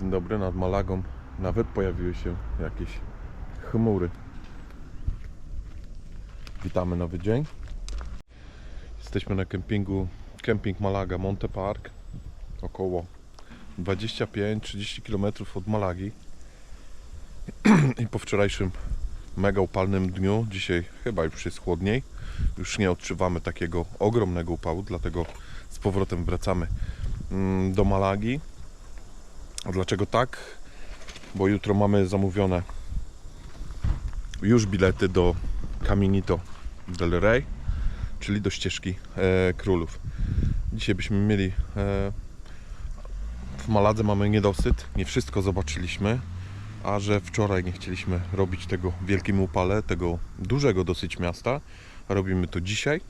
Dzień dobry, nad Malagą nawet pojawiły się jakieś chmury. Witamy nowy dzień. Jesteśmy na kempingu Camping Malaga Monte Park. Około 25-30 km od Malagi. I po wczorajszym mega upalnym dniu, dzisiaj chyba już jest chłodniej. Już nie odczuwamy takiego ogromnego upału, dlatego z powrotem wracamy mm, do Malagi. A dlaczego tak? Bo jutro mamy zamówione już bilety do Caminito del Rey, czyli do ścieżki e, królów. Dzisiaj byśmy mieli e, w Maladze mamy niedosyt, nie wszystko zobaczyliśmy, a że wczoraj nie chcieliśmy robić tego w wielkim upale, tego dużego dosyć miasta, robimy to dzisiaj.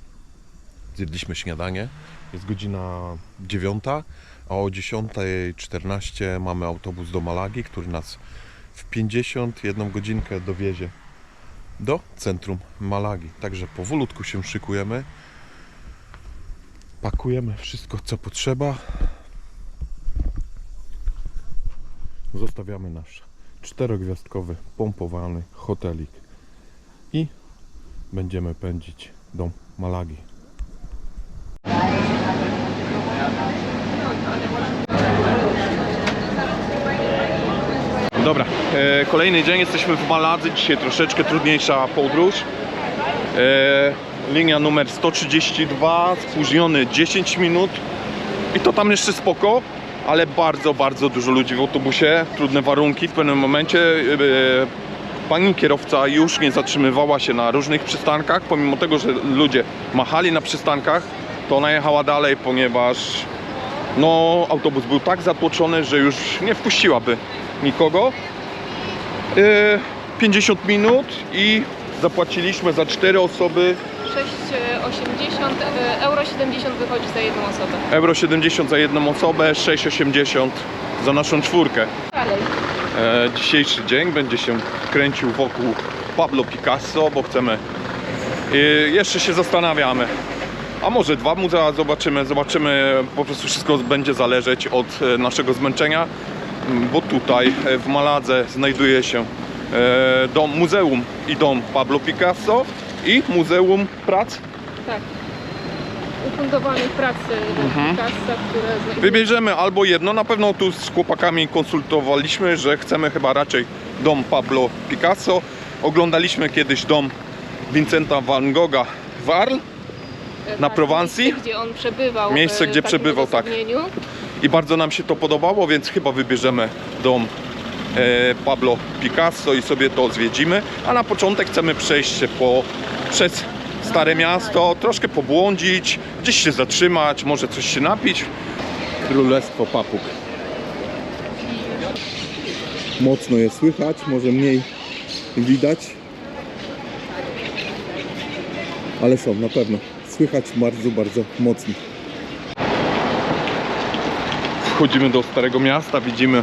Zjedliśmy śniadanie, jest godzina 9, a o 10.14 mamy autobus do Malagi, który nas w 51 godzinkę dowiezie do centrum Malagi. Także powolutku się szykujemy. Pakujemy wszystko co potrzeba. Zostawiamy nasz czterogwiazdkowy, pompowany hotelik i będziemy pędzić do Malagi. Dobra, e, kolejny dzień, jesteśmy w Maladze, dzisiaj troszeczkę trudniejsza podróż. E, linia numer 132, spóźniony 10 minut i to tam jeszcze spoko, ale bardzo, bardzo dużo ludzi w autobusie, trudne warunki w pewnym momencie. E, pani kierowca już nie zatrzymywała się na różnych przystankach, pomimo tego, że ludzie machali na przystankach, to ona jechała dalej, ponieważ no, autobus był tak zatłoczony, że już nie wpuściłaby nikogo. Yy, 50 minut i zapłaciliśmy za 4 osoby 6,80 e, euro 70 wychodzi za jedną osobę. euro 70 za jedną osobę, 6,80 za naszą czwórkę. Dalej. E, dzisiejszy dzień będzie się kręcił wokół Pablo Picasso, bo chcemy. E, jeszcze się zastanawiamy. A może dwa muzea zobaczymy, zobaczymy, po prostu wszystko będzie zależeć od e, naszego zmęczenia, bo tutaj e, w Maladze znajduje się e, dom, muzeum i dom Pablo Picasso i Muzeum Prac. Tak. Ufundowanej pracy Picasso, które Wybierzemy albo jedno, na pewno tu z chłopakami konsultowaliśmy, że chcemy chyba raczej dom Pablo Picasso. Oglądaliśmy kiedyś dom Vincenta van Gogha w Arles e, na tak, Prowansji? Miejsce, gdzie on przebywał. Miejsce, gdzie przebywał, tak. I bardzo nam się to podobało, więc chyba wybierzemy dom e, Pablo Picasso i sobie to zwiedzimy. A na początek chcemy przejść się po, przez Stare Miasto, troszkę pobłądzić, gdzieś się zatrzymać, może coś się napić. Królestwo Papug. Mocno je słychać, może mniej widać. Ale są na pewno. Słychać bardzo, bardzo mocno. Wchodzimy do Starego Miasta, widzimy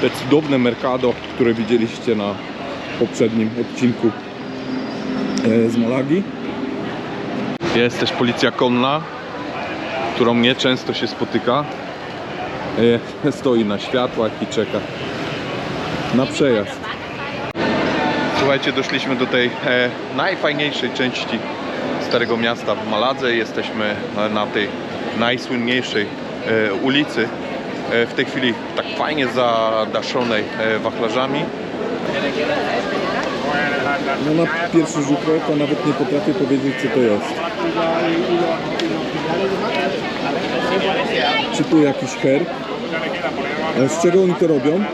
te cudowne Mercado, które widzieliście na poprzednim odcinku e, z Malagi. Jest też policja konna, którą nie często się spotyka. E, Stoi na światłach i czeka na przejazd. Słuchajcie, doszliśmy do tej e, najfajniejszej części Starego Miasta w Maladze. Jesteśmy na tej najsłynniejszej ulicy. E, w tej chwili tak fajnie zadaszonej e, wachlarzami. No na pierwszy rzut oka nawet nie potrafię powiedzieć co to jest. Czy tu jakiś herb? Z czego oni to robią?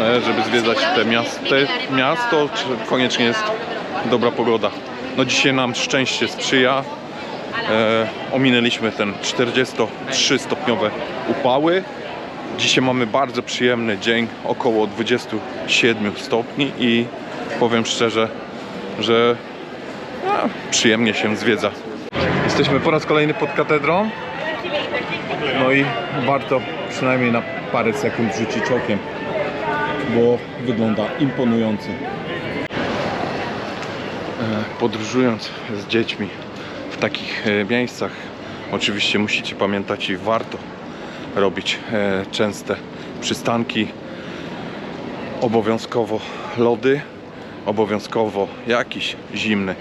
E, żeby zwiedzać te miasto, miasto, czy koniecznie jest dobra pogoda. No dzisiaj nam szczęście sprzyja. E, ominęliśmy ten 43 stopniowe upały. Dzisiaj mamy bardzo przyjemny dzień, około 27 stopni i powiem szczerze, że a, przyjemnie się zwiedza. Jesteśmy po raz kolejny pod katedrą. No i warto przynajmniej na parę sekund rzucić okiem, bo wygląda imponująco. podróżując z dziećmi takich e, miejscach, oczywiście musicie pamiętać i warto robić e, częste przystanki, obowiązkowo lody, obowiązkowo jakiś zimny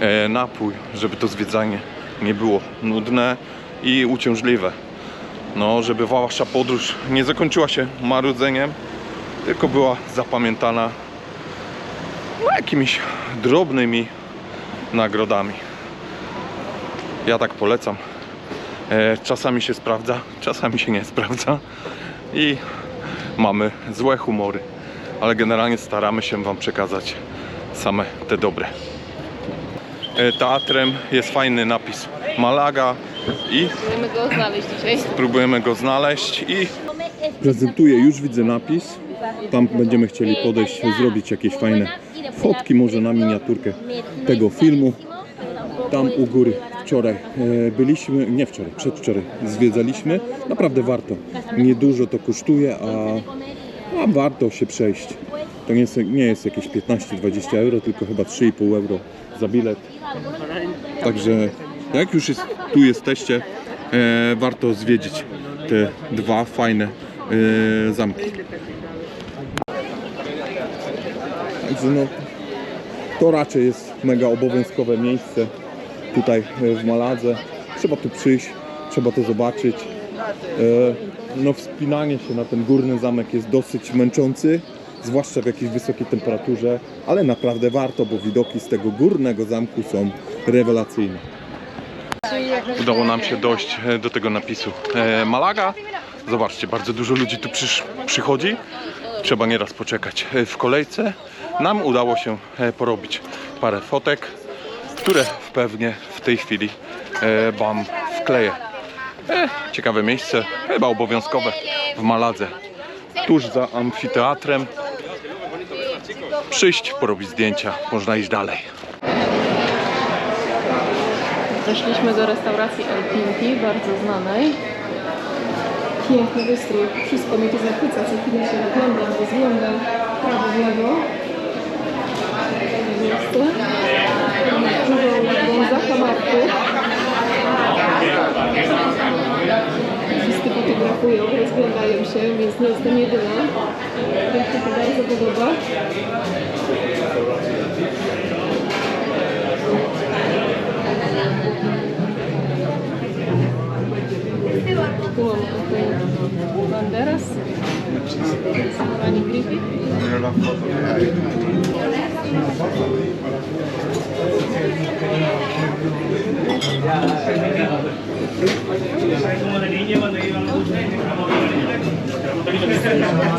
e, napój, żeby to zwiedzanie nie było nudne i uciążliwe. No, żeby wasza podróż nie zakończyła się marudzeniem, tylko była zapamiętana no, jakimiś drobnymi nagrodami. Ja tak polecam. E, czasami się sprawdza, czasami się nie sprawdza i mamy złe humory, ale generalnie staramy się Wam przekazać same te dobre. E, teatrem jest fajny napis Malaga i Chcemy go znaleźć dzisiaj. próbujemy go znaleźć i Prezentuję, już widzę napis. Tam będziemy chcieli podejść, zrobić jakieś fajne fotki, może na miniaturkę tego filmu. Tam u góry wczoraj e, byliśmy, nie wczoraj, przedwczoraj zwiedzaliśmy. Naprawdę warto. Niedużo to kosztuje, a, a warto się przejść. To nie jest, nie jest jakieś 15-20 euro, tylko chyba 3,5 euro za bilet. Także jak już jest, tu jesteście, e, warto zwiedzić te dwa fajne e, zamki. Także no, to raczej jest mega obowiązkowe miejsce tutaj e, w Maladze. Trzeba tu przyjść, trzeba to zobaczyć. E, No wspinanie się na ten górny zamek jest dosyć męczący, zwłaszcza w jakiejś wysokiej temperaturze, ale naprawdę warto, bo widoki z tego górnego zamku są rewelacyjne. udało nam się dojść e, do tego napisu Malaga. Zobaczcie, bardzo dużo ludzi tu przysz, przychodzi. Trzeba nieraz poczekać w kolejce. Nam udało się porobić parę fotek, które pewnie w tej chwili e, Wam wkleję. E, ciekawe miejsce, chyba obowiązkowe w Maladze. Tuż za amfiteatrem. Przyjść, porobić zdjęcia, można iść dalej. Doszliśmy do restauracji El Pinti, bardzo znanej. Piękny wystrój, wszystko mnie tu zachwyca, co chwilę się oglądam, rozglądam, prawo, lewo. Miejsce. Zakamarku. Wszyscy fotografują, rozglądają się, więc nie jestem jedyna. Się to bardzo podoba. Tu mamy tutaj banderas. Pani Griffith.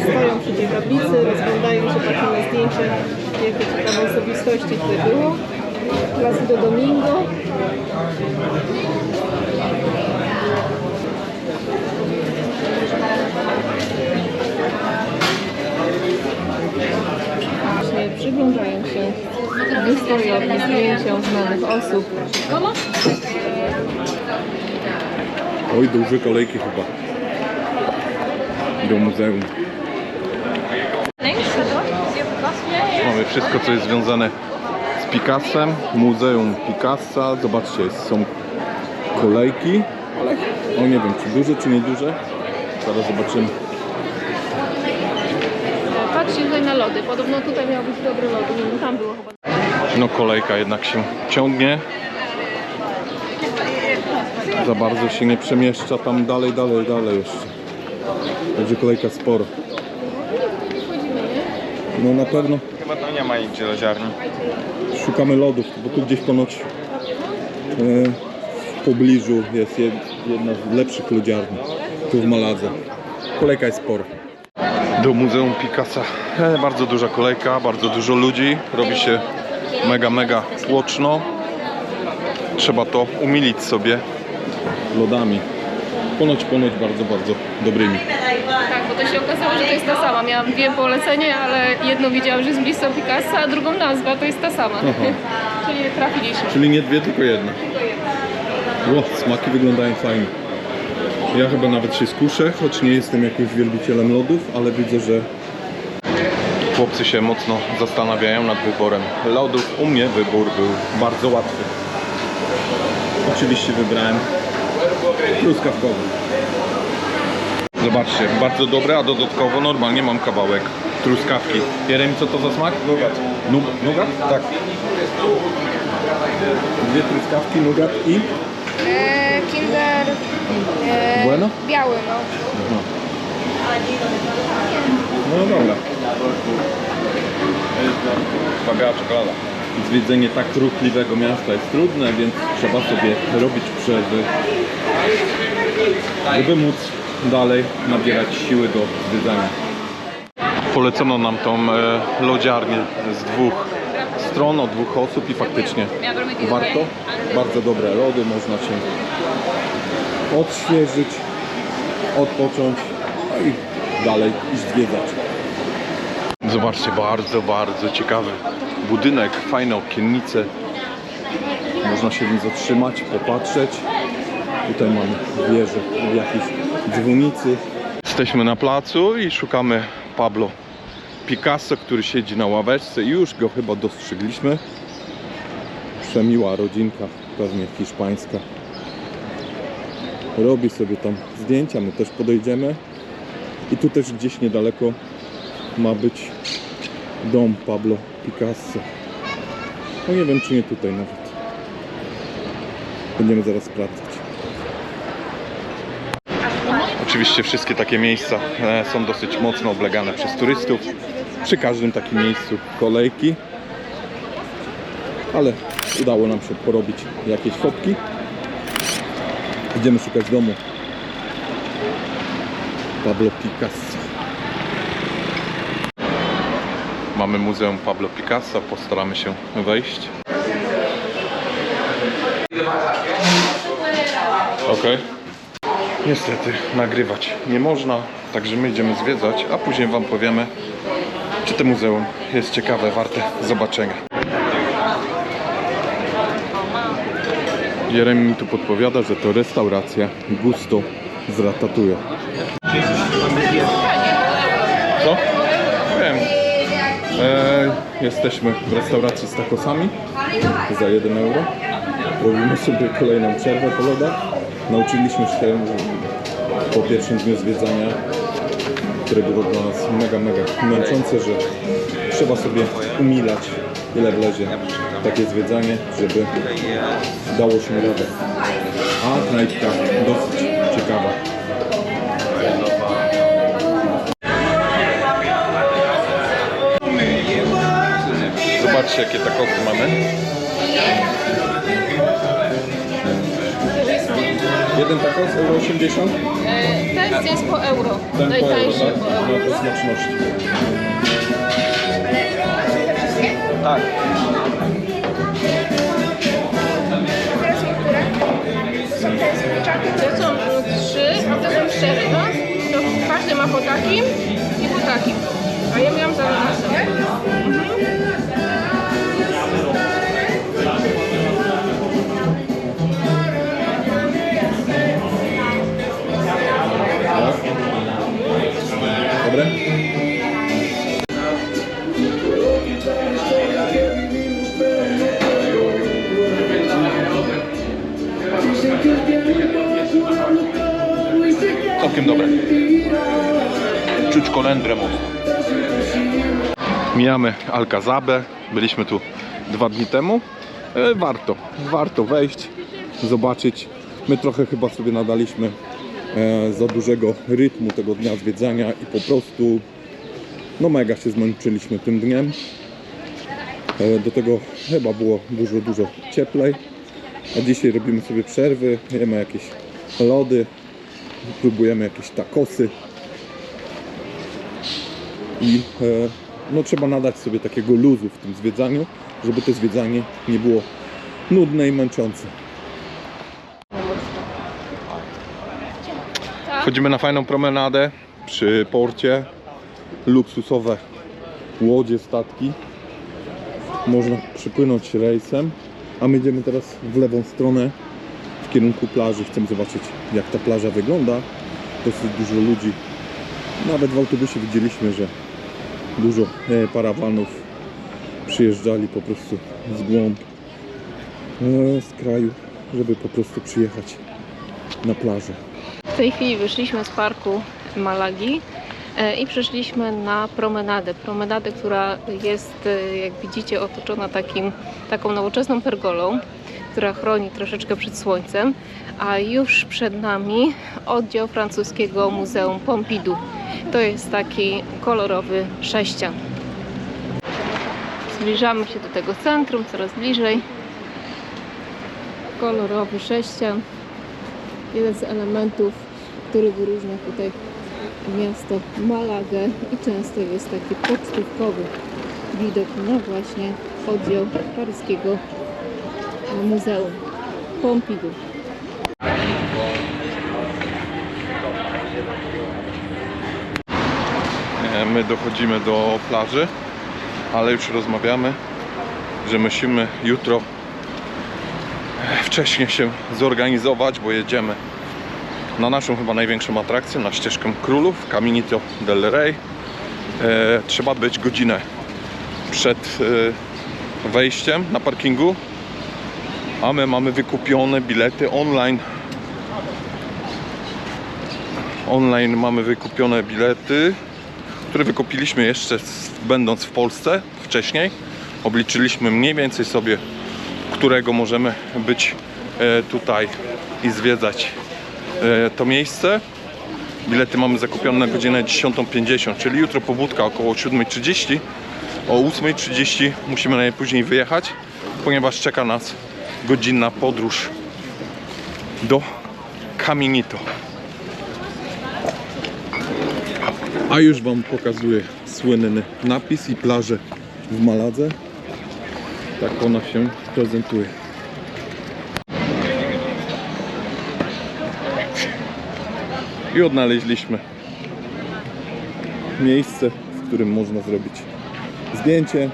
Stoją przy tej tablicy, rozglądają się, patrzą na zdjęcia, jakie ciekawe osobistości tutaj było. Placido Domingo. Przyglądają się historii, zdjęciom znanych osób. Oj, duże kolejki chyba. Do muzeum. Mamy wszystko, co jest związane z Picassem, Muzeum Picassa. Zobaczcie, są kolejki, ale o nie wiem, czy duże, czy nieduże. Zaraz zobaczymy. Patrzcie tutaj na lody. Podobno tutaj miały być dobre lody. Nie wiem, tam było chyba. No kolejka jednak się ciągnie. Za bardzo się nie przemieszcza tam dalej, dalej, dalej jeszcze. Także kolejka sporo. No na pewno Chyba tam nie ma nigdzie lodziarni. szukamy lodów, bo tu gdzieś ponoć e, w pobliżu jest jed- jedna z lepszych lodziarni. Tu w Maladze. Kolejka jest spora. Do Muzeum Picassa. E, bardzo duża kolejka, bardzo dużo ludzi. Robi się mega, mega tłoczno. Trzeba to umilić sobie. Lodami. Ponoć, ponoć bardzo, bardzo dobrymi. Tak, bo to się okazało, że to jest ta sama. Miałam dwie polecenia, ale jedno widziałam, że jest blisko Picassa, a drugą nazwa to jest ta sama. Czyli trafiliśmy. Czyli nie dwie, tylko jedna. Ło, smaki wyglądają fajnie. Ja chyba nawet się skuszę, choć nie jestem jakimś wielbicielem lodów, ale widzę, że Chłopcy się mocno zastanawiają nad wyborem lodów. U mnie wybór był bardzo łatwy. oczywiście wybrałem truskawkowy. Zobaczcie, bardzo dobre, a dodatkowo normalnie mam kawałek truskawki. Jeremi, co to za smak? Nugat. Nugat? Tak. Dwie truskawki, nugat i... Kinder e, Bueno? biały, no. No dobra. Biała czekolada. Zwiedzenie tak ruchliwego miasta jest trudne, więc trzeba sobie robić przerwy, żeby móc dalej nabierać siły do zwiedzania. Polecono nam tą e, lodziarnię z dwóch stron, od dwóch osób i faktycznie warto. Bardzo dobre lody, można się odświeżyć, odpocząć no i dalej iść zwiedzać. Zobaczcie, bardzo, bardzo ciekawy budynek, fajne okiennice. Można się w nim zatrzymać, popatrzeć. Tutaj mamy wieżę w jakiejś dzwonicy. Jesteśmy na placu i szukamy Pablo Picasso, który siedzi na ławeczce i już go chyba dostrzegliśmy. Przemiła rodzinka, pewnie hiszpańska. Robi sobie tam zdjęcia, my też podejdziemy. I tu też gdzieś niedaleko ma być dom Pablo Picasso. No nie wiem, czy nie tutaj nawet. Będziemy zaraz sprawdzać. Oczywiście wszystkie takie miejsca e, są dosyć mocno oblegane przez turystów. Przy każdym takim miejscu kolejki. Ale udało nam się porobić jakieś fotki. Idziemy szukać domu Pablo Picasso. Mamy Muzeum Pablo Picasso, postaramy się wejść. Okej. Niestety nagrywać nie można, także my idziemy zwiedzać, a później Wam powiemy, czy to muzeum jest ciekawe, warte zobaczenia. Jeremy mi tu podpowiada, że to restauracja Gusto z Ratatouille. Co? Wiem. E, jesteśmy w restauracji z takosami za 1 euro. Robimy sobie kolejną przerwę po lodach. Nauczyliśmy się po pierwszym dniu zwiedzania, które było dla nas mega, mega męczące, że trzeba sobie umilać ile wlezie takie zwiedzanie, żeby dało się radę. A knajpka dosyć ciekawa. Zobaczcie jakie takosy mamy. Jeden takos, euro 80? Ten jest po euro. Ten po euro, Najtańszy tak? po euro. No to. Tak. Kolendrę mocno. Mijamy Alcazabę. Byliśmy tu dwa dni temu. E, warto, warto wejść, zobaczyć. My trochę chyba sobie nadaliśmy e, za dużego rytmu tego dnia zwiedzania i po prostu no mega się zmęczyliśmy tym dniem. E, do tego chyba było dużo, dużo cieplej. A dzisiaj robimy sobie przerwy, jemy jakieś lody, próbujemy jakieś takosy. I e, no trzeba nadać sobie takiego luzu w tym zwiedzaniu, żeby to zwiedzanie nie było nudne i męczące. Wchodzimy na fajną promenadę przy porcie. Luksusowe łodzie, statki. Można przypłynąć rejsem. A my idziemy teraz w lewą stronę w kierunku plaży. Chcemy zobaczyć jak ta plaża wygląda. Dosyć dużo ludzi. Nawet w autobusie widzieliśmy, że dużo e, parawanów przyjeżdżali po prostu z głąb e, z kraju, żeby po prostu przyjechać na plażę. W tej chwili wyszliśmy z parku Malagi e, i przyszliśmy na promenadę. Promenadę, która jest, jak widzicie, otoczona takim, taką nowoczesną pergolą, która chroni troszeczkę przed słońcem, a już przed nami oddział francuskiego Muzeum Pompidou. To jest taki kolorowy sześcian. Zbliżamy się do tego centrum coraz bliżej. Kolorowy sześcian. Jeden z elementów, który wyróżnia tutaj miasto Malagę i często jest taki pocztówkowy widok na właśnie oddział paryskiego Muzeum Pompidou. E, My dochodzimy do plaży, ale już rozmawiamy, że musimy jutro e, wcześniej się zorganizować, bo jedziemy na naszą chyba największą atrakcję, na ścieżkę królów, Caminito del Rey. E, trzeba być godzinę przed wejściem na parkingu, a my mamy wykupione bilety online. Online mamy wykupione bilety które wykupiliśmy jeszcze będąc w Polsce wcześniej. Obliczyliśmy mniej więcej sobie, którego możemy być e, tutaj i zwiedzać e, to miejsce. Bilety mamy zakupione na godzinę 10.50, czyli jutro pobudka około 7.30. O 8.30 musimy najpóźniej wyjechać, ponieważ czeka nas godzinna podróż do Caminito. A już Wam pokazuję słynny napis i plażę w Maladze. Tak ona się prezentuje. I odnaleźliśmy miejsce, w którym można zrobić zdjęcie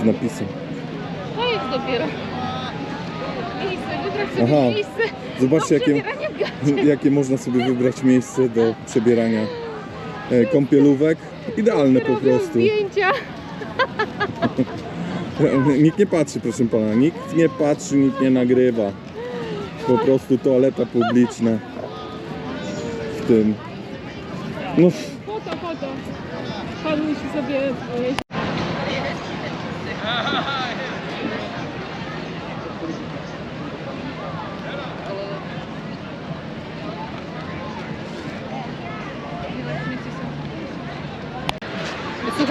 z napisem. To dopiero miejsce, wybrać sobie Aha. miejsce Zobaczcie, jakie, jakie można sobie wybrać miejsce do przebierania e, kąpielówek. Idealne po Robią prostu. zdjęcia. Nikt nie patrzy, proszę pana. Nikt nie patrzy, nikt nie nagrywa. Po prostu toaleta publiczna w tym. No, Foto, foto. Pan musi sobie e,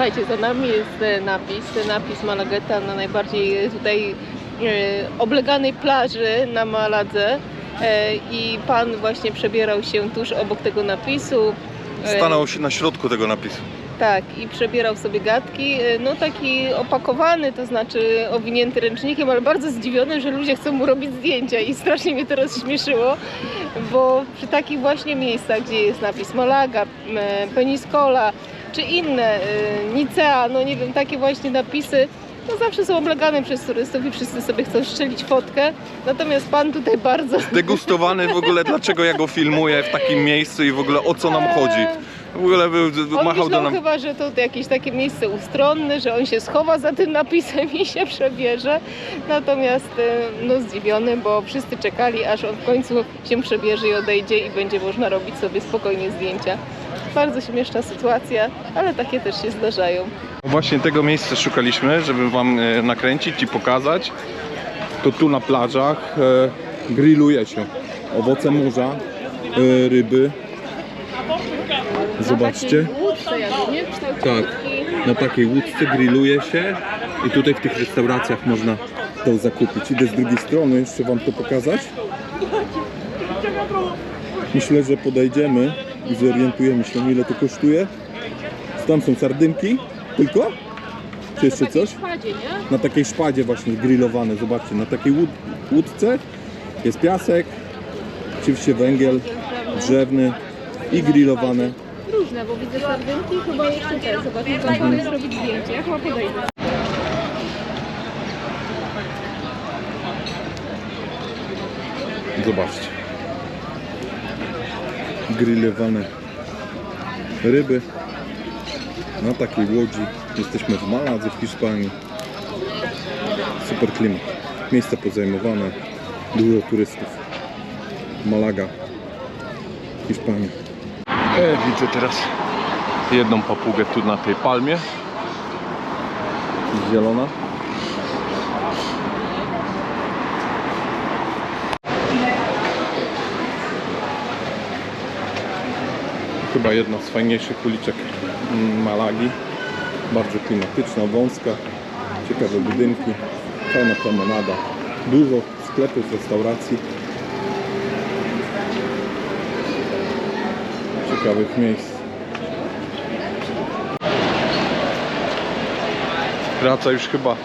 Słuchajcie, za nami jest e, napis, napis Malageta na najbardziej e, tutaj e, obleganej plaży na Maladze i pan właśnie przebierał się tuż obok tego napisu. Stanął się na środku tego napisu. tak, i przebierał sobie gadki, no taki opakowany, to znaczy owinięty ręcznikiem, ale bardzo zdziwiony, że ludzie chcą mu robić zdjęcia i strasznie mnie to rozśmieszyło, bo przy takich właśnie miejscach, gdzie jest napis Malaga, Peniscola, czy inne, e, Nicea, no nie wiem, takie właśnie napisy, no zawsze są oblegane przez turystów i wszyscy sobie chcą strzelić fotkę, natomiast pan tutaj bardzo... Degustowany w ogóle, dlaczego ja go filmuję w takim miejscu i w ogóle o co nam chodzi. W ogóle był, On machał do nam. chyba, że to jakieś takie miejsce ustronne, że on się schowa za tym napisem i się przebierze. Natomiast e, no zdziwiony, bo wszyscy czekali, aż on w końcu się przebierze i odejdzie i będzie można robić sobie spokojnie zdjęcia. Bardzo śmieszna sytuacja, ale takie też się zdarzają. Właśnie tego miejsca szukaliśmy, żeby Wam e, nakręcić i pokazać. To tu na plażach e, grilluje się owoce morza, e, ryby. Zobaczcie. Tak. Na takiej łódce grilluje się i tutaj w tych restauracjach można to zakupić. Idę z drugiej strony jeszcze Wam to pokazać. Myślę, że podejdziemy i zorientujemy się ile to kosztuje. Tam są sardynki tylko? Czy jeszcze coś? szpadzie, nie? Na takiej szpadzie właśnie grillowane, zobaczcie, na takiej łód łódce jest piasek, oczywiście węgiel drzewny i grillowane. Różne, bo widzę sardynki, chyba jeszcze te. Zobaczmy, tam pan zrobić zdjęcie. Ja chyba podejdę. Zobaczcie. Grillowane ryby na takiej łodzi. Jesteśmy w Maladze w Hiszpanii. Super klimat. Miejsca pozajmowane. Dużo turystów. Malaga. Hiszpania. E, widzę teraz jedną papugę tu na tej palmie. Zielona. Chyba jedna z fajniejszych uliczek mm, Malagi. Bardzo klimatyczna, wąska, ciekawe budynki, fajna promenada, dużo sklepów, restauracji. Ciekawych miejsc. Praca już chyba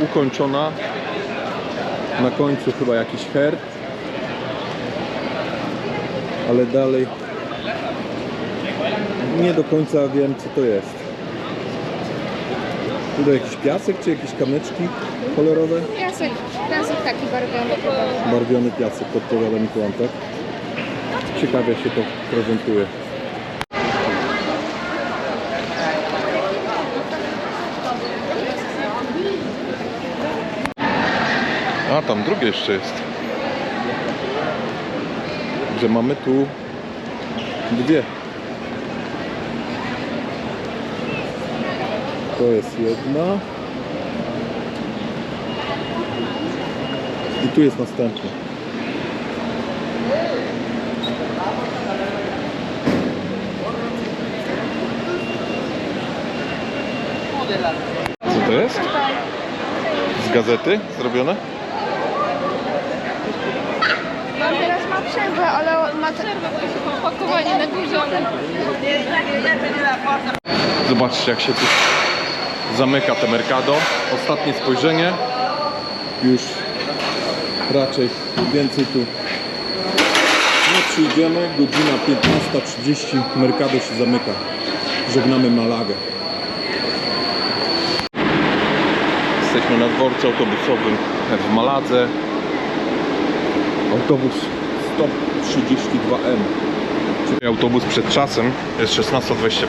ukończona. Na końcu chyba jakiś herb. Ale dalej nie do końca wiem co to jest. Tutaj jakiś piasek czy jakieś kamyczki kolorowe? Piasek, piasek taki barwiony. Barwiony piasek podpowiada mi kłątek. Ciekawie się to prezentuje. A tam drugie jeszcze jest. Że mamy tu dwie. To jest jedna. I tu jest następna. Co to jest? Z gazety zrobione? No teraz ma przerwę, ale ma te... Opakowanie na górze. Zobaczcie jak się tu zamyka te Mercado. Ostatnie spojrzenie. Już raczej więcej tu nie przyjdziemy. Godzina 15.30. Mercado się zamyka. Żegnamy Malagę. Jesteśmy na dworcu autobusowym w Maladze. Autobus stop 32M. Czyli autobus przed czasem jest 16.25.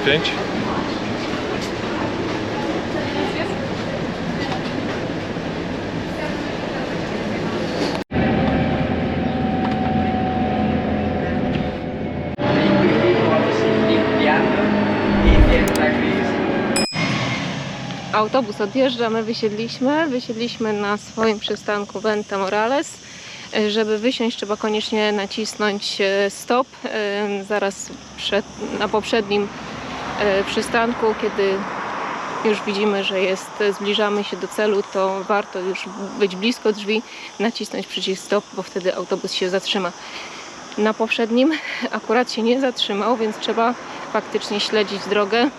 Autobus odjeżdża, my wysiedliśmy. Wysiedliśmy na swoim przystanku Venta Morales. E, Żeby wysiąść, trzeba koniecznie nacisnąć e, stop. E, Zaraz przed, na poprzednim przystanku, kiedy już widzimy, że jest, zbliżamy się do celu, to warto już być blisko drzwi, nacisnąć przycisk stop, bo wtedy autobus się zatrzyma. Na poprzednim akurat się nie zatrzymał, więc trzeba faktycznie śledzić drogę,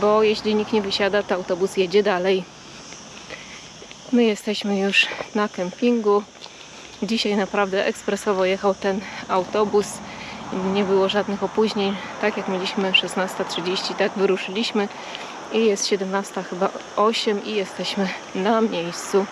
bo jeśli nikt nie wysiada, to autobus jedzie dalej. My jesteśmy już na kempingu. Dzisiaj naprawdę ekspresowo jechał ten autobus. Nie było żadnych opóźnień. Tak jak mieliśmy 16.30, tak wyruszyliśmy. I jest 17 chyba 8 i jesteśmy na miejscu.